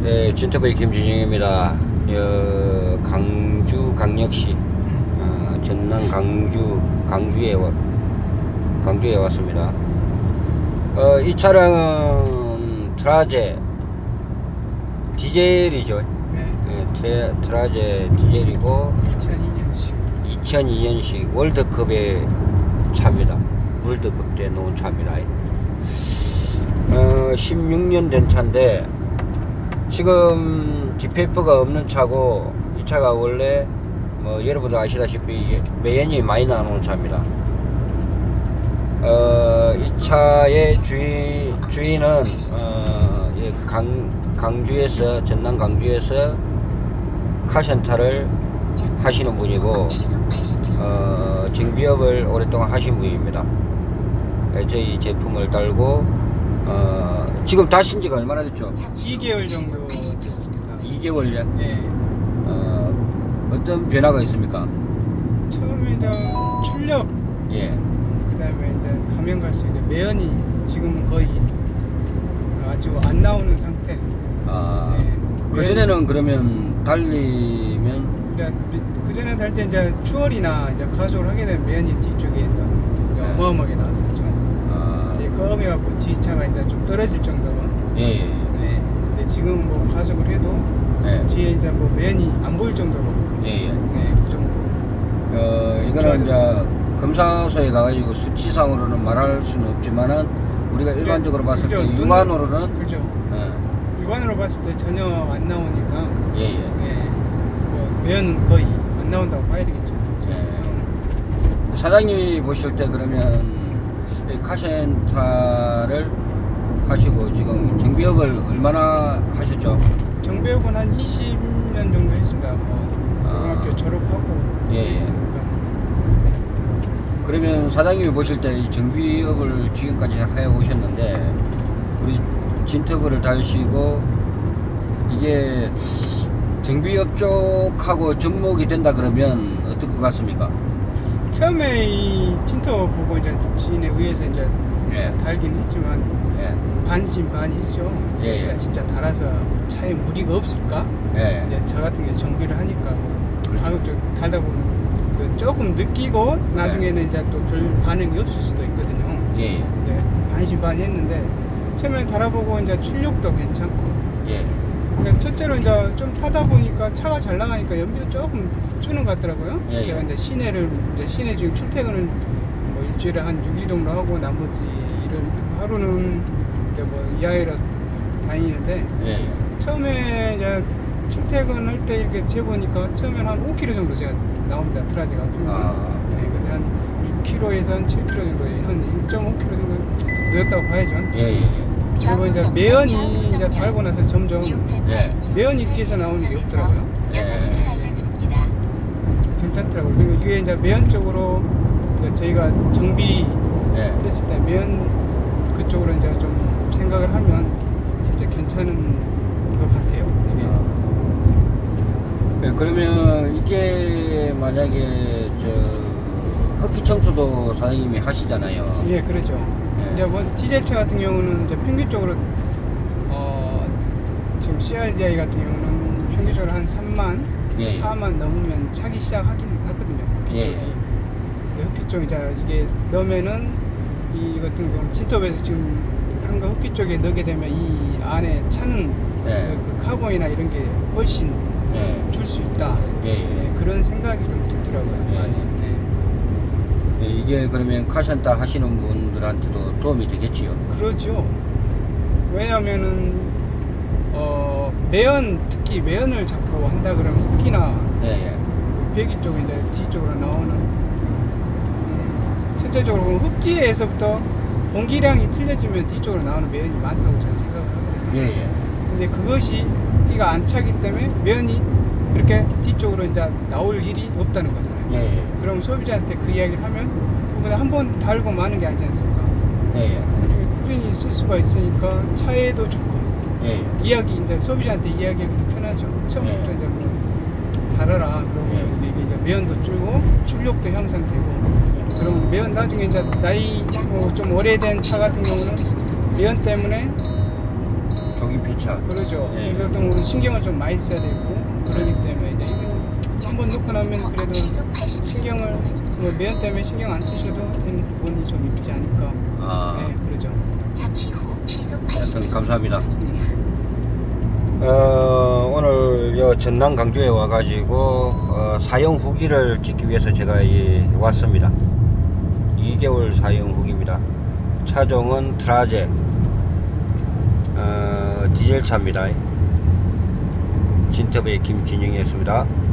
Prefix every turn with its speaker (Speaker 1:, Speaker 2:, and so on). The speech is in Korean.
Speaker 1: 네, 진터베이 김진영입니다. 어, 강주 강력시 어, 전남 강주 강주에 와, 강주에 왔습니다. 어, 이 차량은 트라제 디젤이죠.
Speaker 2: 네.
Speaker 1: 네, 트레, 트라제 디젤이고
Speaker 2: 2002년식.
Speaker 1: 2002년식 월드컵의 차입니다. 월드컵 때 놓은 차입니다. 어, 16년 된 차인데 지금 디페이퍼가 없는 차고 이 차가 원래 뭐 여러분도 아시다시피 매연이 많이 나오는 차입니다. 어, 이 차의 주인, 주인은 어, 예, 강, 강주에서 전남 강주에서 카센터를 하시는 분이고 어, 정비업을 오랫동안 하신 분입니다. 예, 저희 제품을 달고 어, 지금 다신 지가 얼마나 됐죠?
Speaker 2: 2개월 정도 됐습니다.
Speaker 1: 2개월년.
Speaker 2: 네.
Speaker 1: 어, 어떤 변화가 있습니까?
Speaker 2: 처음에 이제 출력,
Speaker 1: 예.
Speaker 2: 그 다음에 이제 가면 갈수록 이제 매연이 지금은 거의 아주 안 나오는 상태.
Speaker 1: 아,
Speaker 2: 네.
Speaker 1: 그전에는 그러면 달리면
Speaker 2: 이제 그전에 달때 이제 추월이나 이제 가속을 하게 되면 매연이 뒤쪽에 이제 이제
Speaker 1: 네.
Speaker 2: 어마어마하게 나왔었죠. 검해갖고 뒤차가 이제 좀 떨어질 정도로.
Speaker 1: 예, 예.
Speaker 2: 네. 근데 지금 뭐 가속을 해도
Speaker 1: 네.
Speaker 2: 뒤에 이제 뭐 매연이 안 보일 정도로.
Speaker 1: 예, 예.
Speaker 2: 네, 그 정도.
Speaker 1: 어, 이거는 이제 검사소에 가가지고 수치상으로는 말할 수는 없지만은 우리가 일반적으로 봤을 때
Speaker 2: 그죠, 눈으로-
Speaker 1: 육안으로는
Speaker 2: 그죠.
Speaker 1: 예,
Speaker 2: 육안으로 봤을 때 전혀 안 나오니까
Speaker 1: 예, 예.
Speaker 2: 예, 뭐 매연은 거의 안 나온다고 봐야 되겠죠.
Speaker 1: 네.
Speaker 2: 지금
Speaker 1: 사장님이 보실 때 그러면 이 카센터를 하시고 지금 정비업을 얼마나 하셨죠?
Speaker 2: 정배역은 한 20년 정도 했습니다. 뭐
Speaker 1: 아.
Speaker 2: 고등학교 졸업하고
Speaker 1: 예, 예.
Speaker 2: 했으니까.
Speaker 1: 그러면 사장님이 보실 때 이 정비업을 지금까지 해 오셨는데 우리 진터브를 달시고 이게 정비업 쪽하고 접목이 된다 그러면 어떨 것 같습니까?
Speaker 2: 처음에 이 틴터 보고 이제 지인에 의해서 이제
Speaker 1: 예.
Speaker 2: 달긴 했지만
Speaker 1: 예,
Speaker 2: 반진 반이죠.
Speaker 1: 예, 예.
Speaker 2: 그러니까 진짜 달아서 차에 무리가 없을까?
Speaker 1: 예,
Speaker 2: 이제 저 같은 경우 정비를 하니까 뭐
Speaker 1: 그렇죠.
Speaker 2: 가급적 달다 보면 그 조금 느끼고 나중에는 이제 또 별 반응이 없을 수도 있거든요.
Speaker 1: 예, 예,
Speaker 2: 이제 반신 반의 했는데 처음에 달아보고 이제 출력도 괜찮고
Speaker 1: 예,
Speaker 2: 그러니까 첫째로 이제 좀 타다 보니까 차가 잘 나가니까 연비도 조금 주는 것 같더라고요.
Speaker 1: 예,
Speaker 2: 제가
Speaker 1: 예.
Speaker 2: 이제 시내를 이제 시내 지금 출퇴근을 뭐 일주일에 한 6일 정도 하고 나머지 일은 하루는 이제 뭐 이하이로 다니는데
Speaker 1: 예, 예.
Speaker 2: 처음에 이제 출퇴근할 때 이렇게 재보니까 처음엔 한 5km 정도 제가 나옵니다 트라지가
Speaker 1: 아.
Speaker 2: 네, 근데 한 6km에서 한 7km 정도 한 1.5km 정도 늘었다고 봐야죠
Speaker 1: 예, 예, 예.
Speaker 2: 그리고 이제 매연이 이제 달고 나서 점점
Speaker 1: 예.
Speaker 2: 매연이 뒤에서 나오는 게 없더라고요
Speaker 1: 예.
Speaker 2: 괜찮더라고요 그리고 이게 이제 매연 쪽으로 이제 저희가 정비
Speaker 1: 예.
Speaker 2: 했을 때 매연 그쪽으로 이제 좀 생각을 하면 진짜 괜찮은 것 같아요 이게
Speaker 1: 예, 그러면 이게 만약에 저 흡기 청소도 사장님이 하시잖아요.
Speaker 2: 예, 그렇죠.
Speaker 1: 네.
Speaker 2: 이제 뭐 디젤차 같은 경우는 이제 평균적으로 어 지금 CRDI 같은 경우는 평균적으로 한 3만,
Speaker 1: 예, 예.
Speaker 2: 4만 넘으면 차기 시작하긴 하거든요. 흡기
Speaker 1: 예,
Speaker 2: 쪽이.
Speaker 1: 예.
Speaker 2: 흡기 쪽 이제 이게 넣으면은 이 같은 경우 진톱에서 지금 한거 흡기 쪽에 넣게 되면 이 안에 차는
Speaker 1: 예.
Speaker 2: 그, 그 카본이나 이런 게 훨씬
Speaker 1: 예.
Speaker 2: 줄수 있다.
Speaker 1: 예, 예.
Speaker 2: 그런 생각이 좀 들더라고요.
Speaker 1: 예.
Speaker 2: 많이. 네.
Speaker 1: 예, 이게 그러면 카센터 하시는 분들한테도 도움이 되겠지요.
Speaker 2: 그렇죠. 왜냐면은 어 매연 특히 매연을 잡고 한다 그러면 흡기나
Speaker 1: 예, 예.
Speaker 2: 배기 쪽 이제 뒤쪽으로 나오는 음, 실제적으로 보면 흡기에서부터 공기량이 틀려지면 뒤쪽으로 나오는 매연이 많다고 저는 생각을 하거든요.
Speaker 1: 예, 예.
Speaker 2: 근데 그것이 흡기가 안 차기 때문에 매연이 그렇게 뒤쪽으로 이제 나올 일이 없다는 거잖아요.
Speaker 1: 예, 예.
Speaker 2: 그럼 소비자한테 그 이야기를 하면 그냥 한번 달고 마는 게 아니지 않습니까?
Speaker 1: 예, 예.
Speaker 2: 꾸준히 쓸 수가 있으니까 차에도 좋고
Speaker 1: 예, 예.
Speaker 2: 이야기 이제 소비자한테 이야기하기도 편하죠. 처음부터
Speaker 1: 네.
Speaker 2: 이제 뭐 달아라. 그러면
Speaker 1: 네.
Speaker 2: 이게 이제 매연도 줄고 출력도 향상되고. 그럼 매연 나중에 이제 나이 뭐 좀 오래된 차 같은 경우는 매연 때문에
Speaker 1: 조기 폐차.
Speaker 2: 그러죠.
Speaker 1: 예.
Speaker 2: 그래서 또 우리 신경을 좀 많이 써야 되고 그러기 때문에 이제 이거 한번 놓고 나면 그래도 신경을 뭐 매연 때문에 신경 안 쓰셔도 되는 부분이 좀 있지 않을까.
Speaker 1: 아.
Speaker 2: 네, 그러죠.
Speaker 3: 잠시 후 시속
Speaker 1: 하여튼
Speaker 3: 80km.
Speaker 1: 감사합니다.
Speaker 2: 음.
Speaker 1: 어, 오늘 여 전남 강주에 와가지고 어, 사용 후기를 찍기 위해서 제가 이 왔습니다. 2개월 사용 후기입니다. 차종은 트라제 어, 디젤 차입니다. 진터브의 김진영이었습니다.